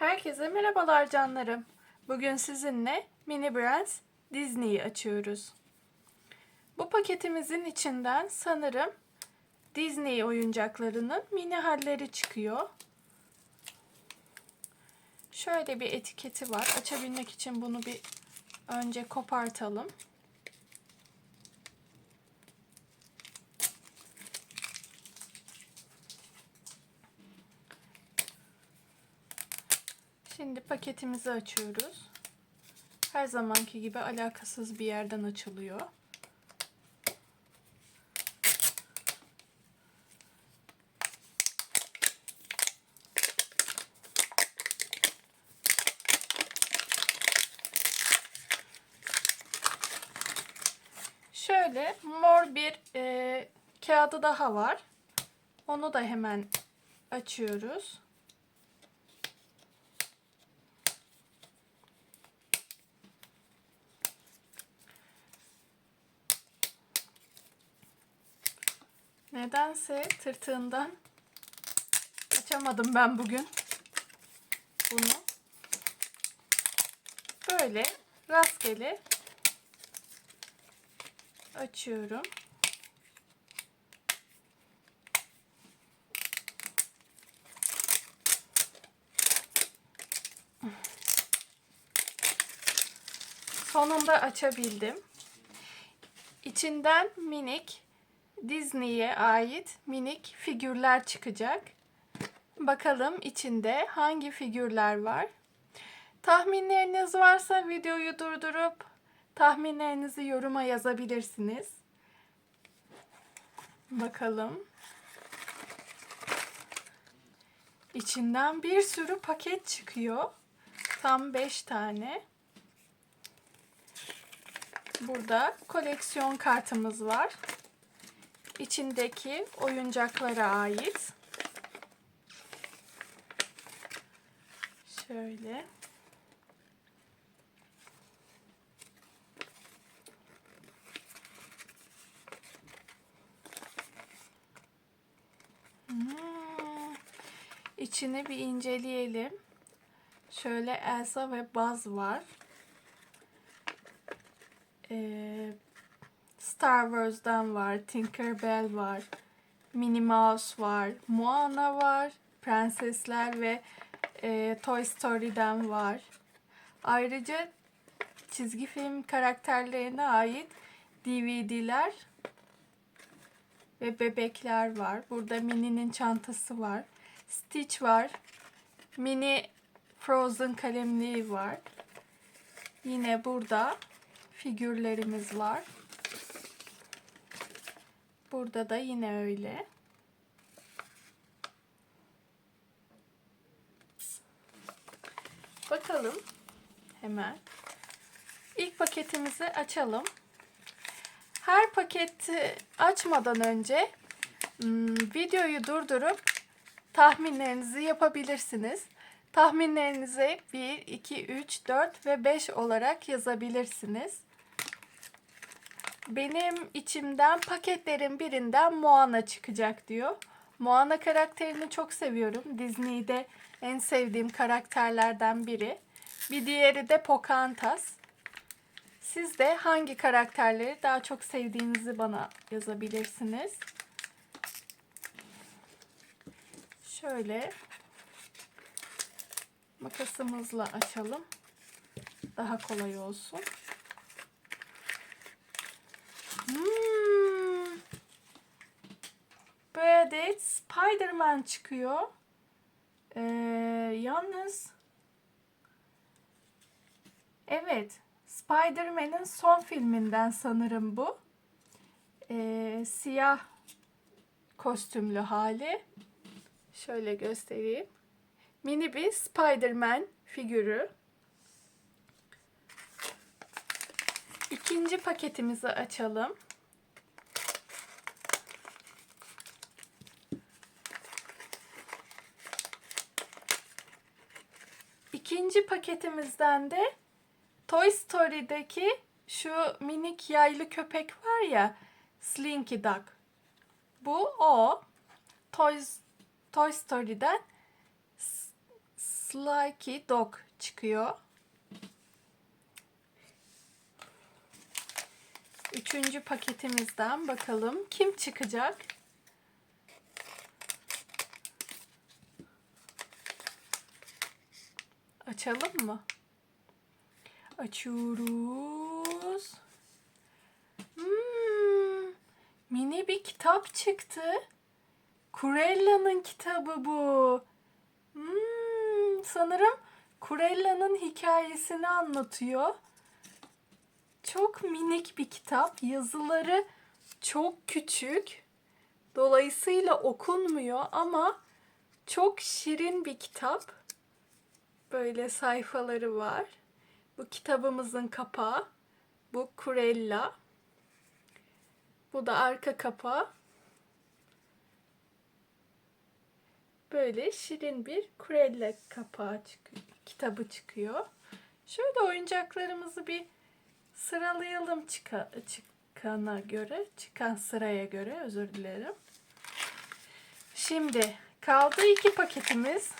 Herkese merhabalar canlarım. Bugün sizinle Mini Brands Disney'i açıyoruz. Bu paketimizin içinden sanırım Disney oyuncaklarının mini halleri çıkıyor. Şöyle bir etiketi var. Açabilmek için bunu bir önce kopartalım. Şimdi paketimizi açıyoruz. Her zamanki gibi alakasız bir yerden açılıyor. Şöyle mor bir e, kağıdı daha var. Onu da hemen açıyoruz. Nedense tırtığından açamadım ben bugün bunu. Böyle rastgele açıyorum. Sonunda açabildim. İçinden minik Disney'e ait minik figürler çıkacak. Bakalım içinde hangi figürler var. Tahminleriniz varsa videoyu durdurup tahminlerinizi yoruma yazabilirsiniz. Bakalım. İçinden bir sürü paket çıkıyor. Tam 5 tane. Burada koleksiyon kartımız var içindeki oyuncaklara ait. Şöyle. Hmm. İçini bir inceleyelim. Şöyle Elsa ve Buzz var. Ee, Star Wars'dan var, Tinkerbell var, Minnie Mouse var, Moana var, Prensesler ve e, Toy Story'den var. Ayrıca çizgi film karakterlerine ait DVD'ler ve bebekler var. Burada Minnie'nin çantası var. Stitch var. Mini Frozen kalemliği var. Yine burada figürlerimiz var. Burada da yine öyle. Bakalım hemen. İlk paketimizi açalım. Her paketi açmadan önce hmm, videoyu durdurup tahminlerinizi yapabilirsiniz. Tahminlerinizi 1, 2, 3, 4 ve 5 olarak yazabilirsiniz. Benim içimden paketlerin birinden Moana çıkacak diyor. Moana karakterini çok seviyorum. Disney'de en sevdiğim karakterlerden biri. Bir diğeri de Pocahontas. Siz de hangi karakterleri daha çok sevdiğinizi bana yazabilirsiniz. Şöyle makasımızla açalım. Daha kolay olsun. Hmm. Bu adet Spider-Man çıkıyor. Ee, yalnız evet Spider-Man'in son filminden sanırım bu. Ee, siyah kostümlü hali. Şöyle göstereyim. Mini bir Spider-Man figürü. İkinci paketimizi açalım. İkinci paketimizden de Toy Story'deki şu minik yaylı köpek var ya Slinky Dog. Bu o. Toy, Toy Story'den Slinky Dog çıkıyor. Üçüncü paketimizden bakalım kim çıkacak? Açalım mı? Açıyoruz. Hmm, mini bir kitap çıktı. Kurella'nın kitabı bu. Hmm, sanırım Kurella'nın hikayesini anlatıyor. Çok minik bir kitap. Yazıları çok küçük. Dolayısıyla okunmuyor ama çok şirin bir kitap. Böyle sayfaları var. Bu kitabımızın kapağı. Bu Kurella. Bu da arka kapağı. Böyle şirin bir Kurella kapağı çıkıyor, kitabı çıkıyor. Şöyle oyuncaklarımızı bir sıralayalım çıka, çıkana göre, çıkan sıraya göre özür dilerim. Şimdi kaldı iki paketimiz.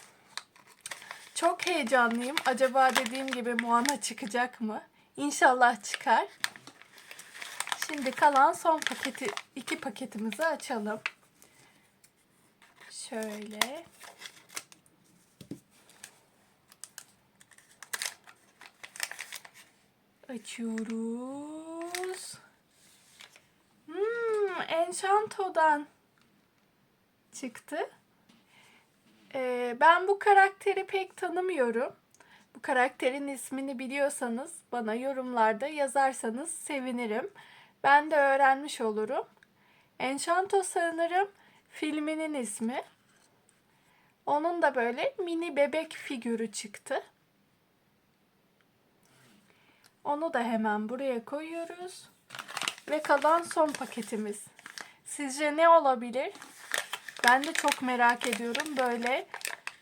Çok heyecanlıyım. Acaba dediğim gibi Moana çıkacak mı? İnşallah çıkar. Şimdi kalan son paketi, iki paketimizi açalım. Şöyle. Açıyoruz. Hmm, Enchanto'dan çıktı. Ee, ben bu karakteri pek tanımıyorum. Bu karakterin ismini biliyorsanız bana yorumlarda yazarsanız sevinirim. Ben de öğrenmiş olurum. Enchanto sanırım filminin ismi. Onun da böyle mini bebek figürü çıktı. Onu da hemen buraya koyuyoruz. Ve kalan son paketimiz. Sizce ne olabilir? Ben de çok merak ediyorum. Böyle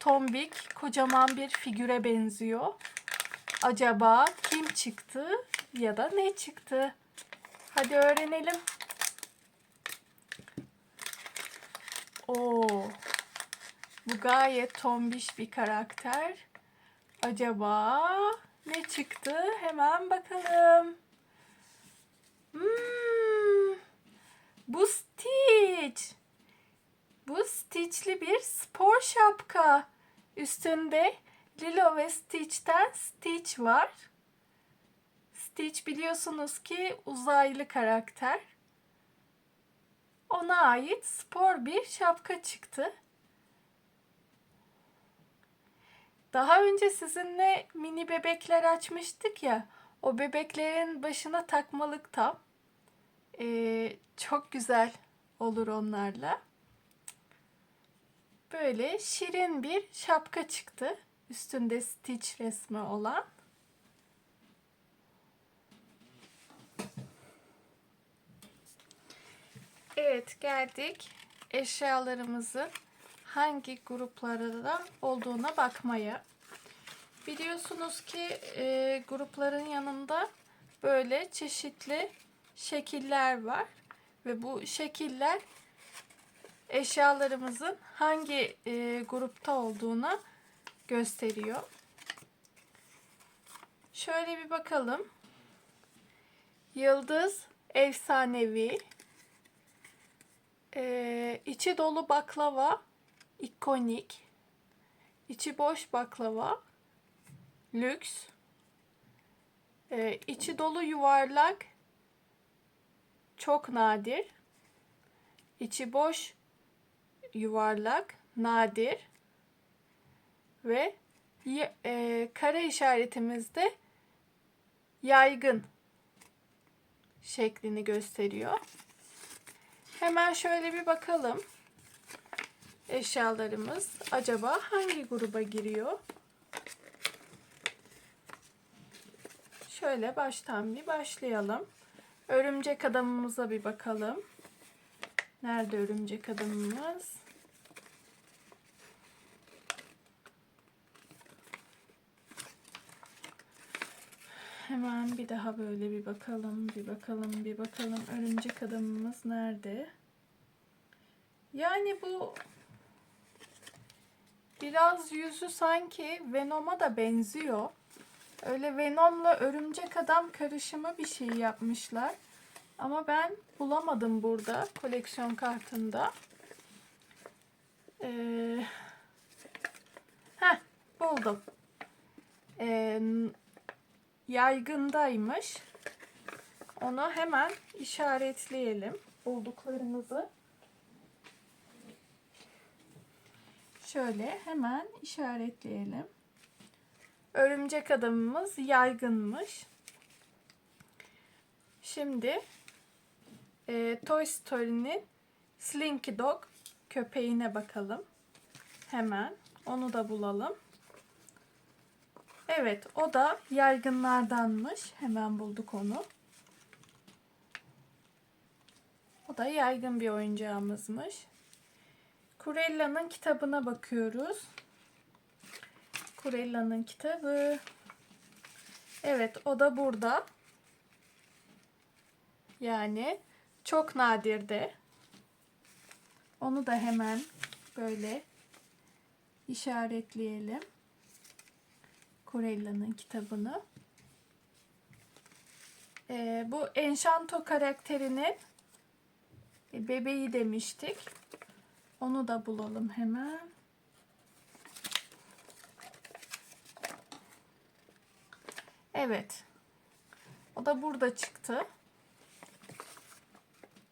tombik, kocaman bir figüre benziyor. Acaba kim çıktı ya da ne çıktı? Hadi öğrenelim. Oo. Bu gayet tombiş bir karakter. Acaba ne çıktı? Hemen bakalım. Hmm, bu Stitch. Bu Stitch'li bir spor şapka. Üstünde Lilo ve Stitch'ten Stitch var. Stitch biliyorsunuz ki uzaylı karakter. Ona ait spor bir şapka çıktı. Daha önce sizinle mini bebekler açmıştık ya. O bebeklerin başına takmalık tam. Ee, çok güzel olur onlarla. Böyle şirin bir şapka çıktı. Üstünde Stitch resmi olan. Evet geldik eşyalarımızın hangi gruplarda olduğuna bakmaya. Biliyorsunuz ki e, grupların yanında böyle çeşitli şekiller var ve bu şekiller eşyalarımızın hangi e, grupta olduğuna gösteriyor. Şöyle bir bakalım. Yıldız efsanevi. Ee, içi dolu baklava ikonik. İçi boş baklava lüks. Ee, içi dolu yuvarlak çok nadir. İçi boş yuvarlak nadir ve e, kare işaretimizde yaygın şeklini gösteriyor. Hemen şöyle bir bakalım. Eşyalarımız acaba hangi gruba giriyor? Şöyle baştan bir başlayalım. Örümcek adamımıza bir bakalım. Nerede örümcek adamımız? Hemen bir daha böyle bir bakalım, bir bakalım, bir bakalım. Örümcek adamımız nerede? Yani bu Biraz yüzü sanki Venom'a da benziyor. Öyle Venom'la Örümcek Adam karışımı bir şey yapmışlar. Ama ben bulamadım burada koleksiyon kartında. Ee, heh, buldum. Ee, yaygındaymış. Onu hemen işaretleyelim bulduklarımızı. Şöyle hemen işaretleyelim. Örümcek adamımız yaygınmış. Şimdi e, Toy Story'nin Slinky Dog köpeğine bakalım. Hemen onu da bulalım. Evet o da yaygınlardanmış. Hemen bulduk onu. O da yaygın bir oyuncağımızmış. Kurella'nın kitabına bakıyoruz. Kurella'nın kitabı. Evet o da burada. Yani çok nadirde. Onu da hemen böyle işaretleyelim. Kurella'nın kitabını. Ee, bu Enchanto karakterinin bebeği demiştik. Onu da bulalım hemen. Evet. O da burada çıktı.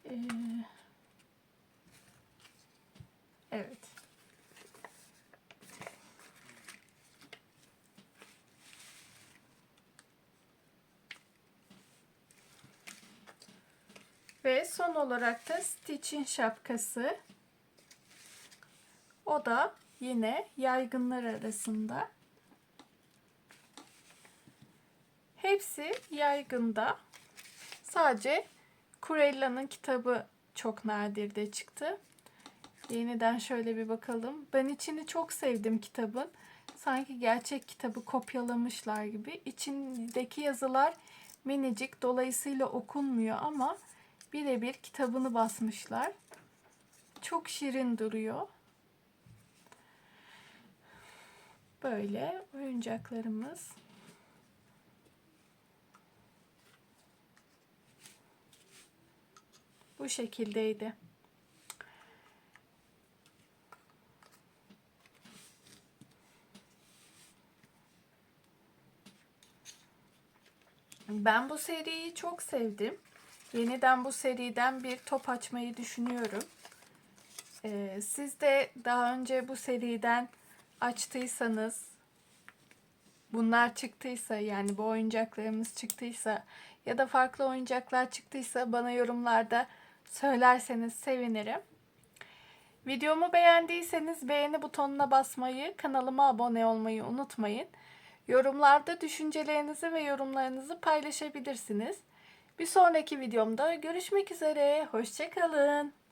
Ee, evet. Ve son olarak da Stitch'in şapkası. O da yine yaygınlar arasında. Hepsi yaygında. Sadece Kurella'nın kitabı çok nadirde çıktı. Yeniden şöyle bir bakalım. Ben içini çok sevdim kitabın. Sanki gerçek kitabı kopyalamışlar gibi. İçindeki yazılar minicik dolayısıyla okunmuyor ama birebir kitabını basmışlar. Çok şirin duruyor. Böyle oyuncaklarımız. Bu şekildeydi. Ben bu seriyi çok sevdim. Yeniden bu seriden bir top açmayı düşünüyorum. Ee, siz de daha önce bu seriden açtıysanız, bunlar çıktıysa yani bu oyuncaklarımız çıktıysa ya da farklı oyuncaklar çıktıysa bana yorumlarda söylerseniz sevinirim. Videomu beğendiyseniz beğeni butonuna basmayı, kanalıma abone olmayı unutmayın. Yorumlarda düşüncelerinizi ve yorumlarınızı paylaşabilirsiniz. Bir sonraki videomda görüşmek üzere. Hoşçakalın.